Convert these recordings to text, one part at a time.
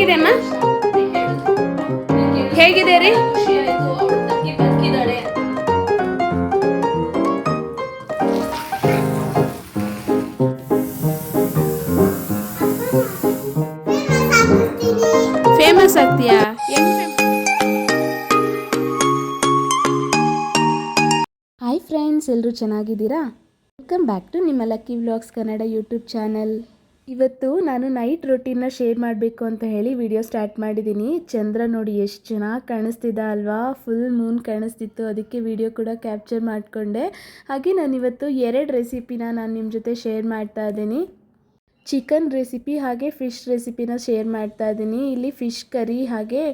ಹೇಗಿದೆ ಅಮ್ಮ? ಹೇಗಿದೆ ರೀ? ಫೇಮಸ್ ಆಗ್ತೀಯಾ? ಹಾಯ್ ಫ್ರೆಂಡ್ಸ್ ಎಲ್ಲರೂ ಚೆನ್ನಾಗಿದ್ದೀರಾ? ವೆಲ್ಕಮ್ ಬ್ಯಾಕ್ ಟು ನಿಮ್ಮ lucky vlogs Kannada YouTube channel ಇವತ್ತು ನಾನು ನೈಟ್ ರೊಟೀನ್ನ ಶೇರ್ ಮಾಡಬೇಕು ಅಂತ ಹೇಳಿ ವಿಡಿಯೋ ಸ್ಟಾರ್ಟ್ ಮಾಡಿದ್ದೀನಿ ಚಂದ್ರ ನೋಡಿ ಎಷ್ಟು ಚೆನ್ನಾಗಿ ಕಾಣಿಸ್ತಿದ್ದ ಅಲ್ವಾ? ಫುಲ್ ಮೂನ್ ಕಾಣಿಸ್ತಿತ್ತು. ಅದಕ್ಕೆ ವಿಡಿಯೋ ಕೂಡ ಕ್ಯಾಪ್ಚರ್ ಮಾಡಿಕೊಂಡೆ. ಹಾಗೆ ನಾನು ಇವತ್ತು ಎರಡು ರೆಸಿಪಿನ ನಾನು ನಿಮ್ಮ ಜೊತೆ ಶೇರ್ ಮಾಡ್ತಾ ಇದ್ದೀನಿ. ಚಿಕನ್ ರೆಸಿಪಿ ಹಾಗೆ ಫಿಶ್ ರೆಸಿಪಿನ ಶೇರ್ ಮಾಡ್ತಾ ಇದ್ದೀನಿ. ಇಲ್ಲಿ ಫಿಶ್ ಕರಿ ಹಾಗೆ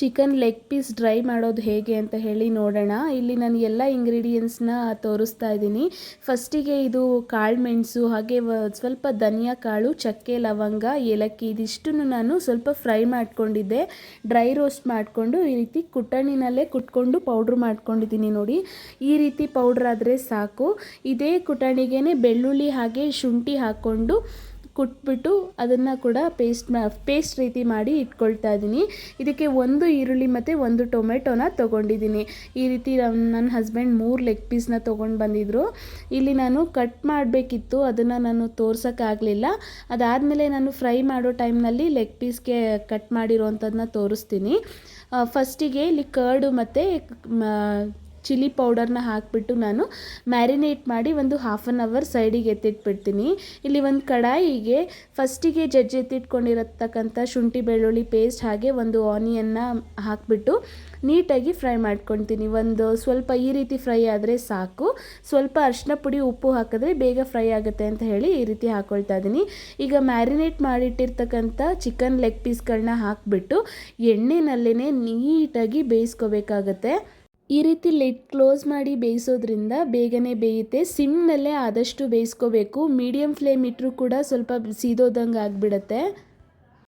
ಚಿಕನ್ ಲೆಗ್ ಪೀಸ್ ಡ್ರೈ ಮಾಡೋದು ಹೇಗೆ ಅಂತ ಹೇಳಿ ನೋಡೋಣ. ಇಲ್ಲಿ ನಾನು ಎಲ್ಲ ಇಂಗ್ರೀಡಿಯೆಂಟ್ಸ್ನ ತೋರಿಸ್ತಾ ಇದ್ದೀನಿ. ಫಸ್ಟಿಗೆ ಇದು ಕಾಳು ಮೆಣಸು, ಹಾಗೆ ಸ್ವಲ್ಪ ಧನಿಯಾ ಕಾಳು, ಚಕ್ಕೆ ಲವಂಗ, ಏಲಕ್ಕಿ, ಇದಿಷ್ಟನ್ನು ನಾನು ಸ್ವಲ್ಪ ಫ್ರೈ ಮಾಡ್ಕೊಂಡಿದ್ದೆ. ಡ್ರೈ ರೋಸ್ಟ್ ಮಾಡಿಕೊಂಡು ಈ ರೀತಿ ಕುಟಣಿನಲ್ಲೇ ಕುಟ್ಕೊಂಡು ಪೌಡ್ರ್ ಮಾಡ್ಕೊಂಡಿದ್ದೀನಿ ನೋಡಿ. ಈ ರೀತಿ ಪೌಡ್ರ್ ಆದರೆ ಸಾಕು. ಇದೇ ಕುಟಣಿಗೆ ಬೆಳ್ಳುಳ್ಳಿ ಹಾಗೆ ಶುಂಠಿ ಹಾಕ್ಕೊಂಡು ಕುಟ್ಬಿಟ್ಟು ಅದನ್ನು ಕೂಡ ಪೇಸ್ಟ್ ಪೇಸ್ಟ್ ರೀತಿ ಮಾಡಿ ಇಟ್ಕೊಳ್ತಾ ಇದ್ದೀನಿ. ಇದಕ್ಕೆ ಒಂದು ಈರುಳ್ಳಿ ಮತ್ತು ಒಂದು ಟೊಮೆಟೊನ ತೊಗೊಂಡಿದ್ದೀನಿ. ಈ ರೀತಿ ನನ್ನ ಹಸ್ಬೆಂಡ್ ಮೂರು ಲೆಗ್ ಪೀಸ್ನ ತೊಗೊಂಡು ಬಂದಿದ್ದರು ಇಲ್ಲಿ ನಾನು ಕಟ್ ಮಾಡಬೇಕಿತ್ತು, ಅದನ್ನು ನಾನು ತೋರ್ಸೋಕ್ಕಾಗಲಿಲ್ಲ ಅದಾದಮೇಲೆ ನಾನು ಫ್ರೈ ಮಾಡೋ ಟೈಮ್ನಲ್ಲಿ ಲೆಗ್ ಪೀಸ್ಗೆ ಕಟ್ ಮಾಡಿರೋವಂಥದ್ದನ್ನ ತೋರಿಸ್ತೀನಿ. ಫಸ್ಟಿಗೆ ಇಲ್ಲಿ ಕರ್ಡು ಮತ್ತು ಚಿಲ್ಲಿ ಪೌಡರ್ನ ಹಾಕಿಬಿಟ್ಟು ನಾನು ಮ್ಯಾರಿನೇಟ್ ಮಾಡಿ ಒಂದು ಹಾಫ್ ಆನ್ ಅವರ್ ಸೈಡಿಗೆ ಎತ್ತಿಟ್ಬಿಡ್ತೀನಿ. ಇಲ್ಲಿ ಒಂದು ಕಡಾಯಿಗೆ ಫಸ್ಟಿಗೆ ಜಜ್ಜಿ ಎತ್ತಿಟ್ಕೊಂಡಿರತಕ್ಕಂಥ ಶುಂಠಿ ಬೆಳ್ಳುಳ್ಳಿ ಪೇಸ್ಟ್ ಹಾಗೆ ಒಂದು ಆನಿಯನ್ನ ಹಾಕಿಬಿಟ್ಟು ನೀಟಾಗಿ ಫ್ರೈ ಮಾಡ್ಕೊತೀನಿ. ಒಂದು ಸ್ವಲ್ಪ ಈ ರೀತಿ ಫ್ರೈ ಆದರೆ ಸಾಕು. ಸ್ವಲ್ಪ ಅರಿಶಿನ ಪುಡಿ ಉಪ್ಪು ಹಾಕಿದ್ರೆ ಬೇಗ ಫ್ರೈ ಆಗುತ್ತೆ ಅಂತ ಹೇಳಿ ಈ ರೀತಿ ಹಾಕ್ಕೊಳ್ತಾ ಇದ್ದೀನಿ. ಈಗ ಮ್ಯಾರಿನೇಟ್ ಮಾಡಿಟ್ಟಿರ್ತಕ್ಕಂಥ ಚಿಕನ್ ಲೆಗ್ ಪೀಸ್ಗಳನ್ನ ಹಾಕಿಬಿಟ್ಟು ಎಣ್ಣೆನಲ್ಲೇ ನೀಟಾಗಿ ಬೇಯಿಸ್ಕೋಬೇಕಾಗತ್ತೆ. ಈ ರೀತಿ ಲಿಡ್ ಕ್ಲೋಸ್ ಮಾಡಿ ಬೇಯಿಸೋದ್ರಿಂದ ಬೇಗನೆ ಬೇಯುತ್ತೆ. ಸಿಮ್ನಲ್ಲೇ ಆದಷ್ಟು ಬೇಯಿಸ್ಕೋಬೇಕು. ಮೀಡಿಯಮ್ ಫ್ಲೇಮ್ ಇಟ್ಟರೂ ಕೂಡ ಸ್ವಲ್ಪ ಸೀದೋದಂಗೆ ಆಗಿಬಿಡತ್ತೆ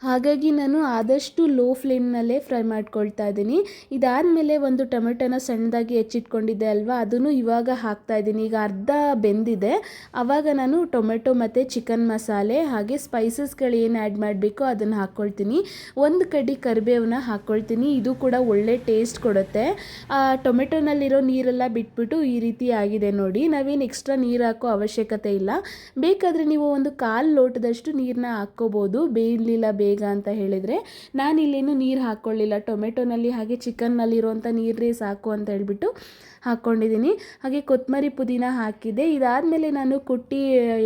ಹಾಗಾಗಿ ನಾನು ಆದಷ್ಟು ಲೋ ಫ್ಲೇಮ್ನಲ್ಲೇ ಫ್ರೈ ಮಾಡ್ಕೊಳ್ತಾ ಇದ್ದೀನಿ. ಇದಾದಮೇಲೆ ಒಂದು ಟೊಮೆಟೊನ ಸಣ್ಣದಾಗಿ ಹೆಚ್ಚಿಟ್ಕೊಂಡಿದ್ದೆ ಅಲ್ವಾ? ಅದನ್ನು ಇವಾಗ ಹಾಕ್ತಾ ಇದ್ದೀನಿ. ಈಗ ಅರ್ಧ ಬೆಂದಿದೆ. ಆವಾಗ ನಾನು ಟೊಮೆಟೊ ಮತ್ತು ಚಿಕನ್ ಮಸಾಲೆ ಹಾಗೆ ಸ್ಪೈಸಸ್ಗಳು ಏನು ಆ್ಯಡ್ ಮಾಡಬೇಕು ಅದನ್ನು ಹಾಕ್ಕೊಳ್ತೀನಿ. ಒಂದು ಕಡ್ಡಿ ಕರಿಬೇವನ್ನ ಹಾಕ್ಕೊಳ್ತೀನಿ. ಇದು ಕೂಡ ಒಳ್ಳೆ ಟೇಸ್ಟ್ ಕೊಡುತ್ತೆ. ಟೊಮೆಟೊನಲ್ಲಿರೋ ನೀರೆಲ್ಲ ಬಿಟ್ಬಿಟ್ಟು ಈ ರೀತಿ ಆಗಿದೆ ನೋಡಿ. ನಾವೇನು ಎಕ್ಸ್ಟ್ರಾ ನೀರು ಹಾಕೋ ಅವಶ್ಯಕತೆ ಇಲ್ಲ. ಬೇಕಾದರೆ ನೀವು ಒಂದು ಕಾಲು ಲೋಟದಷ್ಟು ನೀರನ್ನ ಹಾಕ್ಕೋಬೋದು. ಬೇಯಲಿಲ್ಲ ಬೇಗ ಅಂತ ಹೇಳಿದರೆ ನಾನು ಇಲ್ಲೇನು ನೀರು ಹಾಕ್ಕೊಳ್ಳಿಲ್ಲ ಟೊಮೆಟೊನಲ್ಲಿ ಹಾಗೆ ಚಿಕನ್ನಲ್ಲಿರುವಂಥ ನೀರೇ ಸಾಕು ಅಂತ ಹೇಳಿಬಿಟ್ಟು ಹಾಕ್ಕೊಂಡಿದ್ದೀನಿ ಹಾಗೆ ಕೊತ್ತಂಬರಿ ಪುದೀನ ಹಾಕಿದೆ ಇದಾದಮೇಲೆ ನಾನು ಕುಟ್ಟಿ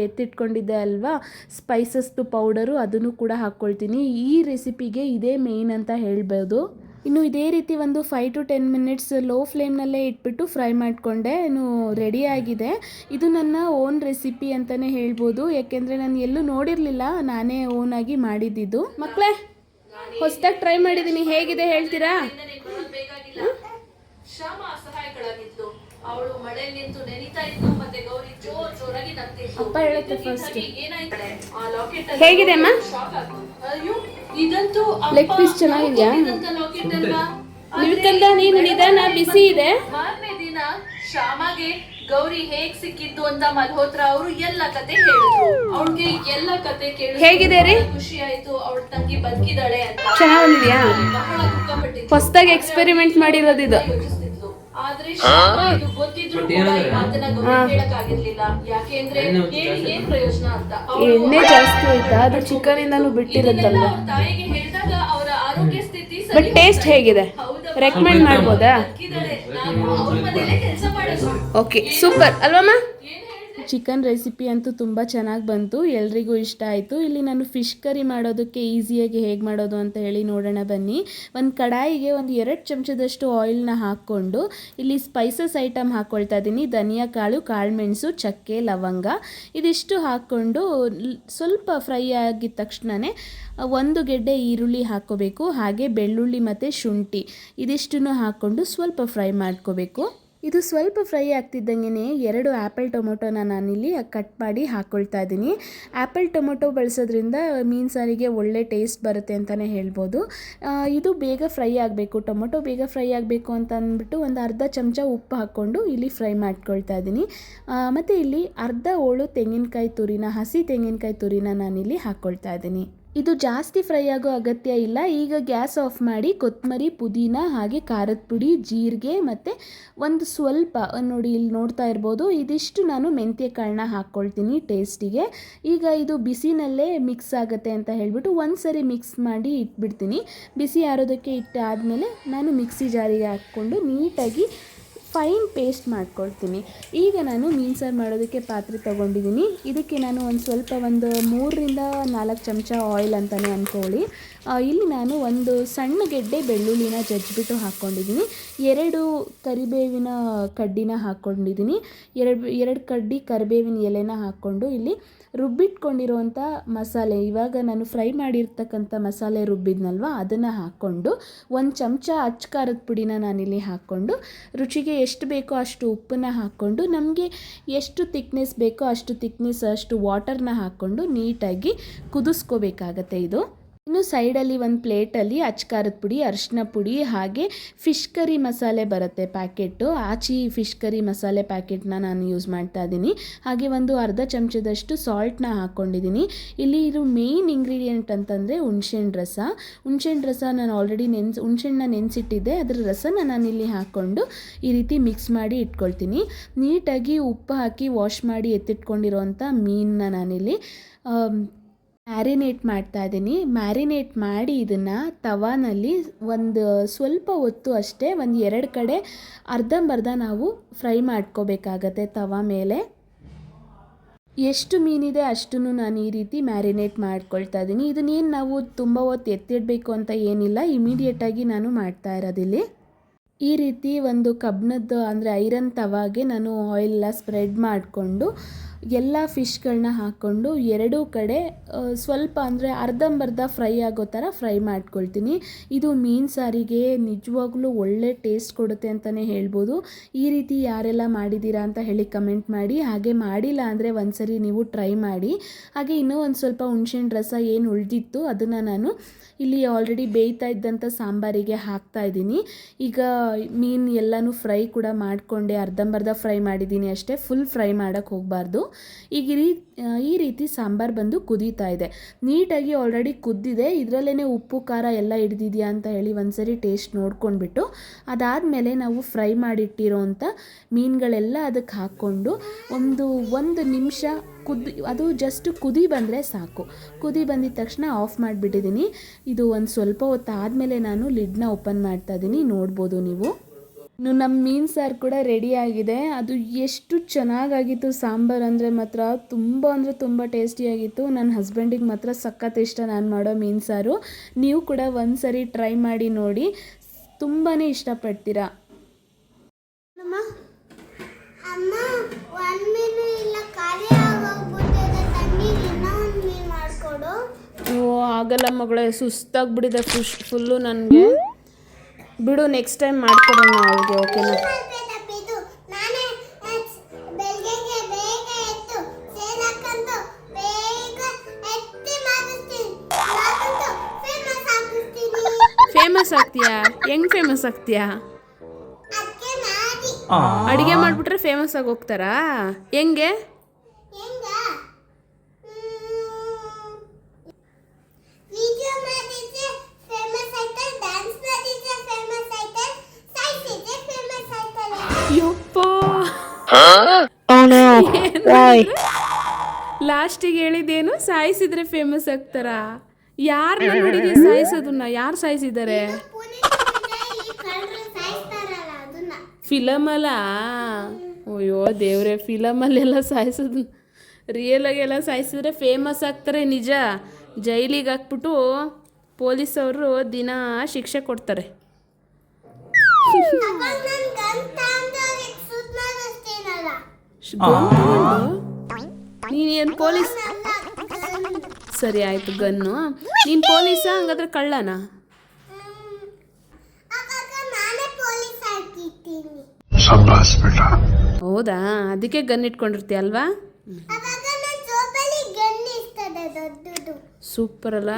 ಎತ್ತಿಟ್ಕೊಂಡಿದ್ದೆ ಅಲ್ವಾ ಸ್ಪೈಸಸ್ದು ಪೌಡರು ಅದನ್ನು ಕೂಡ ಹಾಕ್ಕೊಳ್ತೀನಿ. ಈ ರೆಸಿಪಿಗೆ ಇದೇ ಮೇಯ್ನ್ ಅಂತ ಹೇಳ್ಬೋದು. ಇನ್ನು ಇದೇ ರೀತಿ ಒಂದು five to ten minutes low ಫ್ಲೇಮ್ನಲ್ಲೇ ಇಟ್ಬಿಟ್ಟು ಫ್ರೈ ಮಾಡಿಕೊಂಡೆ. ಇನ್ನು ರೆಡಿ ಆಗಿದೆ. ಇದು ನನ್ನ ಓನ್ ರೆಸಿಪಿ ಅಂತಲೇ ಹೇಳ್ಬೋದು. ಯಾಕೆಂದರೆ ನಾನು ಎಲ್ಲೂ ನೋಡಿರಲಿಲ್ಲ. ನಾನೇ ಓನಾಗಿ ಮಾಡಿದ್ದಿದ್ದು. ಮಕ್ಕಳೇ ಹೊಸ್ದಾಗಿ ಟ್ರೈ ಮಾಡಿದ್ದೀನಿ ಹೇಗಿದೆ ಹೇಳ್ತೀರಾ? ಅವಳು ಮಳೆ ನಿಂತು ನೆನಿತಾ ಇತ್ತು ಅಪ್ಪ ಹೇಳುತ್ತೆ ಫಸ್ಟ್ ಹೇಗಿದೆ ಅಮ್ಮ? Leg piece ಚೆನ್ನಾಗಿದ್ಯಾ? ಲಾಕೆಟ್ ಅಲ್ವಾ? ನಿಲ್ಕಂದ ನೀನು ನಿಧಾನ ಬಿಸಿ ಇದೆ. ಮಾರನೇ ದಿನ ಶ್ಯಾಮಗೆ ಗೌರಿ ಹೇಗ್ ಸಿಕ್ಕಿದ್ದು ಅಂತ ಮಲ್ಹೋತ್ರ ಅವರು ಎಲ್ಲ ಕತೆ ಹೇಳಿದ್ರು. ಅವಳಿಗೆ ಎಲ್ಲ ಕತೆ ಕೇಳಿ ಹೇಗಿದೆ ರೀ? ಖುಷಿ ಆಯ್ತು. ಅವಳ ತಂಗಿ ಬದುಕಿದಾಳೆ ಅಂತ. ಹೊಸದಾಗಿ ಬಂದಿದ್ಯಾ? ಬಹಳ ದುಃಖ ಪಟ್ಟಿದ್ಲು ಹೊಸ್ದಾಗಿ ಎಕ್ಸ್ಪೆರಿಮೆಂಟ್ ಮಾಡಿರೋದು ಇದು. ಇದು ಗೊತ್ತಿದ್ರು ಕೂಡ ಈ ಮಾತನ್ನ ಗೌರಿ ಹೇಳಕ್ಕಾಗಿರ್ಲಿಲ್ಲ. ಯಾಕೆಂದ್ರೆ ಹೇಳಿ ಏನ್ ಪ್ರಯೋಜನ ಅಂತ. ಅವ್ಳು ಎಣ್ಣೆ ಜಾಸ್ತಿ ಆಯ್ತಾ? ಅದು ಚಿಕನ್ ಇಂದಲೂ ಬಿಟ್ಟಿರುತ್ತಲ್ಲ. ಅವ್ರ ತಾಯಿಗೆ ಹೇಳಿದಾಗ ಅವರ ಆರೋಗ್ಯ ಸ್ಥಿತಿ ಬಟ್ ಟೇಸ್ಟ್ ಹೇಗಿದೆ. ರೆಕಮೆಂಡ್ ಮಾಡ್ಬೋದಾ? ಬದುಕಿದಾಳೆ ನಾನು ಅವ್ರ ಮನೇಲೆ ಕೆಲಸ ಮಾಡೋದು. ಓಕೆ ಸೂಪರ್ ಅಲ್ವಮ್ಮ? ಚಿಕನ್ ರೆಸಿಪಿ ಅಂತೂ ತುಂಬ ಚೆನ್ನಾಗಿ ಬಂತು. ಎಲ್ರಿಗೂ ಇಷ್ಟ ಆಯಿತು. ಇಲ್ಲಿ ನಾನು ಫಿಶ್ ಕರಿ ಮಾಡೋದಕ್ಕೆ ಈಸಿಯಾಗಿ ಹೇಗೆ ಮಾಡೋದು ಅಂತ ಹೇಳಿ ನೋಡೋಣ ಬನ್ನಿ. ಒಂದು ಕಡಾಯಿಗೆ ಒಂದು ಎರಡು ಚಮಚದಷ್ಟು ಆಯಿಲ್ನ ಹಾಕ್ಕೊಂಡು ಇಲ್ಲಿ ಸ್ಪೈಸಸ್ ಐಟಮ್ ಹಾಕ್ಕೊಳ್ತಾ ಇದ್ದೀನಿ ಧನಿಯಾ ಕಾಳು ಕಾಳುಮೆಣಸು ಚಕ್ಕೆ, ಲವಂಗ. ಇದಿಷ್ಟು ಹಾಕ್ಕೊಂಡು ಸ್ವಲ್ಪ ಫ್ರೈ ಆಗಿದ ತಕ್ಷಣವೇ ಒಂದು ಗೆಡ್ಡೆ ಈರುಳ್ಳಿ ಹಾಕ್ಕೋಬೇಕು. ಹಾಗೆ ಬೆಳ್ಳುಳ್ಳಿ ಮತ್ತು ಶುಂಠಿ. ಇದಿಷ್ಟನ್ನು ಹಾಕ್ಕೊಂಡು ಸ್ವಲ್ಪ ಫ್ರೈ ಮಾಡ್ಕೋಬೇಕು. ಇದು ಸ್ವಲ್ಪ ಫ್ರೈ ಆಗ್ತಿದ್ದಂಗೆ ಎರಡು ಆ್ಯಪಲ್ ಟೊಮೊಟೊನ ನಾನಿಲ್ಲಿ ಕಟ್ ಮಾಡಿ ಹಾಕ್ಕೊಳ್ತಾ ಇದ್ದೀನಿ. ಆ್ಯಪಲ್ ಟೊಮೊಟೊ ಬಳಸೋದ್ರಿಂದ ಮೀನು ಸಾರಿಗೆ ಒಳ್ಳೆ ಟೇಸ್ಟ್ ಬರುತ್ತೆ ಅಂತಲೇ ಹೇಳ್ಬೋದು. ಇದು ಬೇಗ ಫ್ರೈ ಆಗಬೇಕು. ಟೊಮೊಟೊ ಬೇಗ ಫ್ರೈ ಆಗಬೇಕು ಅಂತ ಅಂದ್ಬಿಟ್ಟು ಒಂದು ಅರ್ಧ ಚಮಚ ಉಪ್ಪು ಹಾಕ್ಕೊಂಡು ಇಲ್ಲಿ ಫ್ರೈ ಮಾಡ್ಕೊಳ್ತಾ ಇದ್ದೀನಿ. ಮತ್ತು ಇಲ್ಲಿ ಅರ್ಧ ಓಳು ತೆಂಗಿನಕಾಯಿ ತುರಿನ, ಹಸಿ ತೆಂಗಿನಕಾಯಿ ತುರಿನ ನಾನಿಲ್ಲಿ ಹಾಕ್ಕೊಳ್ತಾ ಇದ್ದೀನಿ. ಇದು ಜಾಸ್ತಿ ಫ್ರೈ ಆಗೋ ಅಗತ್ಯ ಇಲ್ಲ. ಈಗ ಗ್ಯಾಸ್ ಆಫ್ ಮಾಡಿ ಕೊತ್ತಂಬರಿ ಪುದೀನ ಹಾಗೆ ಖಾರದ ಪುಡಿ, ಜೀರಿಗೆ ಮತ್ತು ಒಂದು ಸ್ವಲ್ಪ, ನೋಡಿ ಇಲ್ಲಿ ನೋಡ್ತಾ ಇರ್ಬೋದು. ಇದಿಷ್ಟು ನಾನು ಮೆಂತ್ಯ ಕಾಳನ್ನ ಹಾಕ್ಕೊಳ್ತೀನಿ ಟೇಸ್ಟಿಗೆ. ಈಗ ಇದು ಬಿಸಿನಲ್ಲೇ ಮಿಕ್ಸ್ ಆಗುತ್ತೆ ಅಂತ ಹೇಳಿಬಿಟ್ಟು ಒಂದು ಸರಿ ಮಿಕ್ಸ್ ಮಾಡಿ ಇಟ್ಬಿಡ್ತೀನಿ. ಬಿಸಿ ಆರೋದಕ್ಕೆ ಇಟ್ಟಾದಮೇಲೆ ನಾನು ಮಿಕ್ಸಿ ಜಾರಿಗೆ ಹಾಕ್ಕೊಂಡು ನೀಟಾಗಿ ಫೈನ್ ಪೇಸ್ಟ್ ಮಾಡ್ಕೊಳ್ತೀನಿ. ಈಗ ನಾನು ಮೀನು ಸಾರು ಮಾಡೋದಕ್ಕೆ ಪಾತ್ರೆ ತೊಗೊಂಡಿದ್ದೀನಿ. ಇದಕ್ಕೆ ನಾನು ಒಂದು ಸ್ವಲ್ಪ ಒಂದು ಮೂರರಿಂದ ನಾಲ್ಕು ಚಮಚ ಆಯಿಲ್ ಅಂತಲೇ ಅಂದ್ಕೊಳ್ಳಿ ಇಲ್ಲಿ ನಾನು ಒಂದು ಸಣ್ಣ ಗೆಡ್ಡೆ ಬೆಳ್ಳುಳ್ಳಿನ ಜಜ್ಜಿಬಿಟ್ಟು ಹಾಕ್ಕೊಂಡಿದ್ದೀನಿ. ಎರಡು ಕರಿಬೇವಿನ ಕಡ್ಡಿನ ಹಾಕ್ಕೊಂಡಿದ್ದೀನಿ. ಎರಡು ಎರಡು ಕಡ್ಡಿ ಕರಿಬೇವಿನ ಎಲೆನ ಹಾಕ್ಕೊಂಡು ಇಲ್ಲಿ ರುಬ್ಬಿಟ್ಕೊಂಡಿರುವಂಥ ಮಸಾಲೆ, ಇವಾಗ ನಾನು ಫ್ರೈ ಮಾಡಿರ್ತಕ್ಕಂಥ ಮಸಾಲೆ ರುಬ್ಬಿದ್ನಲ್ವ, ಅದನ್ನು ಹಾಕ್ಕೊಂಡು ಒಂದು ಚಮಚ ಅಚ್ಚ ಖಾರದ ಪುಡಿನ ನಾನಿಲ್ಲಿ ಹಾಕ್ಕೊಂಡು ರುಚಿಗೆ ಎಷ್ಟು ಬೇಕೋ ಅಷ್ಟು ಉಪ್ಪನ್ನ ಹಾಕ್ಕೊಂಡು ನಮಗೆ ಎಷ್ಟು ತಿಕ್ನೆಸ್ ಬೇಕೋ ಅಷ್ಟು ತಿಕ್ನೆಸ್ ಅಷ್ಟು ವಾಟರ್ನ ಹಾಕ್ಕೊಂಡು ನೀಟಾಗಿ ಕುದಿಸ್ಕೋಬೇಕಾಗತ್ತೆ ಇದು. ಇನ್ನು ಸೈಡಲ್ಲಿ ಒಂದು ಪ್ಲೇಟಲ್ಲಿ ಅಚ್ಕಾರದ ಪುಡಿ, ಅರಿಶಿನ ಪುಡಿ ಹಾಗೆ ಫಿಶ್ ಕರಿ ಮಸಾಲೆ ಬರುತ್ತೆ ಪ್ಯಾಕೆಟು ಆಚಿ ಫಿಶ್ ಕರಿ ಮಸಾಲೆ ಪ್ಯಾಕೆಟ್ನ ನಾನು ಯೂಸ್ ಮಾಡ್ತಾ ಇದ್ದೀನಿ. ಹಾಗೆ ಒಂದು ಅರ್ಧ ಚಮಚದಷ್ಟು ಸಾಲ್ಟ್ನ ಹಾಕ್ಕೊಂಡಿದ್ದೀನಿ ಇಲ್ಲಿ ಇದು ಮೇಯ್ನ್ ಇಂಗ್ರೀಡಿಯೆಂಟ್ ಅಂತಂದರೆ ಹುಣ್ಸೆಹಣ್ಣು ರಸ. ಹುಣ್ಸೆಹಣ್ಣು ರಸ ನಾನು ಆಲ್ರೆಡಿ ನೆನ್ಸ್, ಹುಣ್ಸೆಹಣ್ಣನ್ನ ನೆನೆಸಿಟ್ಟಿದ್ದೆ. ಅದರ ರಸನ ನಾನು ಇಲ್ಲಿ ಹಾಕ್ಕೊಂಡು ಈ ರೀತಿ ಮಿಕ್ಸ್ ಮಾಡಿ ಇಟ್ಕೊಳ್ತೀನಿ. ನೀಟಾಗಿ ಉಪ್ಪು ಹಾಕಿ ವಾಶ್ ಮಾಡಿ ಎತ್ತಿಟ್ಕೊಂಡಿರೋವಂಥ ಮೀನನ್ನ ನಾನಿಲ್ಲಿ ಮ್ಯಾರಿನೇಟ್ ಮಾಡ್ತಾ ಇದ್ದೀನಿ ಮ್ಯಾರಿನೇಟ್ ಮಾಡಿ ಇದನ್ನು ತವಾನಲ್ಲಿ ಒಂದು ಸ್ವಲ್ಪ ಹೊತ್ತು ಅಷ್ಟೇ ಒಂದು ಎರಡು ಕಡೆ ಅರ್ಧಂಬರ್ಧ ನಾವು ಫ್ರೈ ಮಾಡ್ಕೋಬೇಕಾಗತ್ತೆ ತವಾ ಮೇಲೆ. ಎಷ್ಟು ಮೀನಿದೆ ಅಷ್ಟು ನಾನು ಈ ರೀತಿ ಮ್ಯಾರಿನೇಟ್ ಮಾಡ್ಕೊಳ್ತಾ ಇದ್ದೀನಿ ಇದನ್ನೇನು ನಾವು ತುಂಬ ಹೊತ್ತು ಎತ್ತಿಡಬೇಕು ಅಂತ ಏನಿಲ್ಲ. ಇಮಿಡಿಯೇಟಾಗಿ ನಾನು ಮಾಡ್ತಾ ಇರೋದಿಲ್ಲಿ. ಈ ರೀತಿ ಒಂದು ಕಬ್ಬಿಣದ್ದು ಅಂದರೆ ಐರನ್ ತವಾಗೆ ನಾನು ಆಯಿಲ್ ಸ್ಪ್ರೆಡ್ ಮಾಡಿಕೊಂಡು ಎಲ್ಲ ಫಿಶ್ಗಳನ್ನ ಹಾಕ್ಕೊಂಡು ಎರಡೂ ಕಡೆ ಸ್ವಲ್ಪ ಅಂದರೆ ಅರ್ಧಂಬರ್ಧ ಫ್ರೈ ಆಗೋ ಥರ ಫ್ರೈ ಮಾಡ್ಕೊಳ್ತೀನಿ. ಇದು ಮೀನು ಸಾರಿಗೆ ನಿಜವಾಗ್ಲೂ ಒಳ್ಳೆ ಟೇಸ್ಟ್ ಕೊಡುತ್ತೆ ಅಂತಲೇ ಹೇಳ್ಬೋದು. ಈ ರೀತಿ ಯಾರೆಲ್ಲ ಮಾಡಿದ್ದೀರಾ ಅಂತ ಹೇಳಿ ಕಮೆಂಟ್ ಮಾಡಿ. ಹಾಗೆ ಮಾಡಿಲ್ಲ ಅಂದರೆ ಒಂದ್ಸರಿ ನೀವು ಟ್ರೈ ಮಾಡಿ. ಹಾಗೆ ಇನ್ನೂ ಒಂದು ಸ್ವಲ್ಪ ಹುಣ್ಸೆಹಣ್ಣು ರಸ ಏನು ಉಳಿದಿತ್ತು ಅದನ್ನು ನಾನು ಇಲ್ಲಿ ಆಲ್ರೆಡಿ ಬೇಯ್ತಾ ಇದ್ದಂಥ ಸಾಂಬಾರಿಗೆ ಹಾಕ್ತಾ ಇದ್ದೀನಿ. ಈಗ ಮೀನು ಎಲ್ಲನೂ ಫ್ರೈ ಕೂಡ ಮಾಡಿಕೊಂಡೆ, ಅರ್ಧಂಬರ್ಧ ಫ್ರೈ ಮಾಡಿದ್ದೀನಿ ಅಷ್ಟೇ, ಫುಲ್ ಫ್ರೈ ಮಾಡೋಕ್ಕೆ ಹೋಗಬಾರ್ದು. ಈಗ ಈ ರೀ ಈ ರೀತಿ ಸಾಂಬಾರು ಬಂದು ಕುದೀತಾ ಇದೆ. ನೀಟಾಗಿ ಆಲ್ರೆಡಿ ಕುದ್ದಿದೆ. ಇದರಲ್ಲೇ ಉಪ್ಪು, ಖಾರ ಎಲ್ಲ ಹಿಡ್ದಿದೆಯಾ ಅಂತ ಹೇಳಿ ಒಂದ್ಸರಿ ಟೇಸ್ಟ್ ನೋಡ್ಕೊಂಡ್ಬಿಟ್ಟು, ಅದಾದಮೇಲೆ ನಾವು ಫ್ರೈ ಮಾಡಿಟ್ಟಿರೋವಂಥ ಮೀನುಗಳೆಲ್ಲ ಅದಕ್ಕೆ ಹಾಕ್ಕೊಂಡು ಒಂದು ಒಂದು ನಿಮಿಷ ಕುದಿ, ಅದು ಜಸ್ಟ್ ಕುದಿ ಬಂದರೆ ಸಾಕು. ಕುದಿ ಬಂದಿದ ತಕ್ಷಣ ಆಫ್ ಮಾಡಿಬಿಟ್ಟಿದ್ದೀನಿ ಇದು ಒಂದು ಸ್ವಲ್ಪ ಹೊತ್ತು ಆದಮೇಲೆ ನಾನು ಲಿಡ್ನ ಓಪನ್ ಮಾಡ್ತಾ ಇದ್ದೀನಿ ನೋಡ್ಬೋದು ನೀವು. ಇನ್ನು ನಮ್ಮ ಮೀನು ಸಾರು ಕೂಡ ರೆಡಿ ಆಗಿದೆ. ಅದು ಎಷ್ಟು ಚೆನ್ನಾಗಾಗಿತ್ತು ಸಾಂಬಾರು ಅಂದರೆ ಮಾತ್ರ. ತುಂಬ ಅಂದರೆ ತುಂಬ ಟೇಸ್ಟಿಯಾಗಿತ್ತು ನನ್ನ ಹಸ್ಬೆಂಡಿಗೆ ಮಾತ್ರ ಸಖತ್ ಇಷ್ಟ ನಾನು ಮಾಡೋ ಮೀನು ಸಾರು. ನೀವು ಕೂಡ ಒಂದು ಸರಿ ಟ್ರೈ ಮಾಡಿ ನೋಡಿ. ತುಂಬಾ ಇಷ್ಟಪಡ್ತೀರಾ. ಓ ಆಗಲ್ಲ ಮಗಳೇ ಸುಸ್ತಾಗ್ಬಿಟ್ಟಿದೆ ಫುಶ್ ಫುಲ್ಲು ನನಗೆ. ಬಿಡು ನೆಕ್ಸ್ಟ್ ಟೈಮ್ ಮಾಡ್ಕೊಡೋಣ ಅವಳಿಗೆ ಓಕೆನಾ ಫೇಮಸ್ ಆಗ್ತೀಯಾ? ಹೆಂಗ್ ಫೇಮಸ್ ಆಗ್ತೀಯಾ? ಅಡಿಗೆ ಮಾಡಿ. ಅಡುಗೆ ಮಾಡಿಬಿಟ್ರೆ ಫೇಮಸ್ ಆಗಿ ಹೋಗ್ತಾರಾ? ಹೆಂಗೆ ಹೆಂಗ? ಲಾಸ್ಟಿಗೆ ಹೇಳಿದೇನು ಸಾಯಿಸಿದ್ರೆ ಫೇಮಸ್ ಆಗ್ತಾರ? ಯಾರನ್ನ ಹುಡುಗಿ ಸಾಯಿಸೋದನ್ನ? ಯಾರು ಸಾಯಿಸಿದ್ದಾರೆ? ಫಿಲಮಲ್ಲ ಅಯ್ಯೋ ದೇವ್ರೆ ಫಿಲಮಲ್ಲೆಲ್ಲ ಸಾಯಿಸೋದು ರಿಯಲಾಗೆಲ್ಲ ಸಾಯಿಸಿದ್ರೆ ಫೇಮಸ್ ಆಗ್ತಾರೆ ನಿಜ. ಜೈಲಿಗೆ ಹಾಕ್ಬಿಟ್ಟು ಪೊಲೀಸ್ ಅವರು ದಿನ ಶಿಕ್ಷೆ ಕೊಡ್ತಾರೆ ಅವಾಗ ನನ್ ಗನ್ ತಗೊಂಡು ಅವ್ರಿಗೆ ಸುತ್ತ ಮಾಡಿಸ್ತೀನಲ್ಲ ನೀನೇನು ಪೊಲೀಸ್? ಸರಿ ಆಯಿತು ಗನ್ನು. ನೀನು ಪೊಲೀಸಾ ಹಂಗಾದ್ರೆ ಕಳ್ಳನ? ಹೌದಾ? ಅದಕ್ಕೆ ಗನ್ ಇಟ್ಕೊಂಡಿರ್ತೀಯ ಅಲ್ವಾ? ಸೂಪರ್ ಅಲ್ಲ.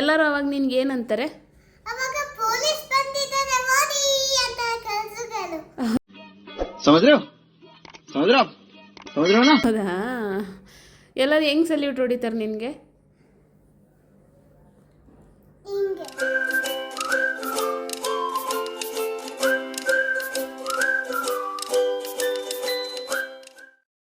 ಎಲ್ಲರೂ ಅವಾಗ ನಿನ್ಗೆ ಏನಂತಾರೆ? समझ रहे हो समझ ಹೌದಾ? ಎಲ್ಲರೂ ಹೆಂಗ್ ಸಲ್ಯೂಟ್ ಹೊಡಿತಾರೆ ನಿನಗೆ? ಹಿಂಗೆ.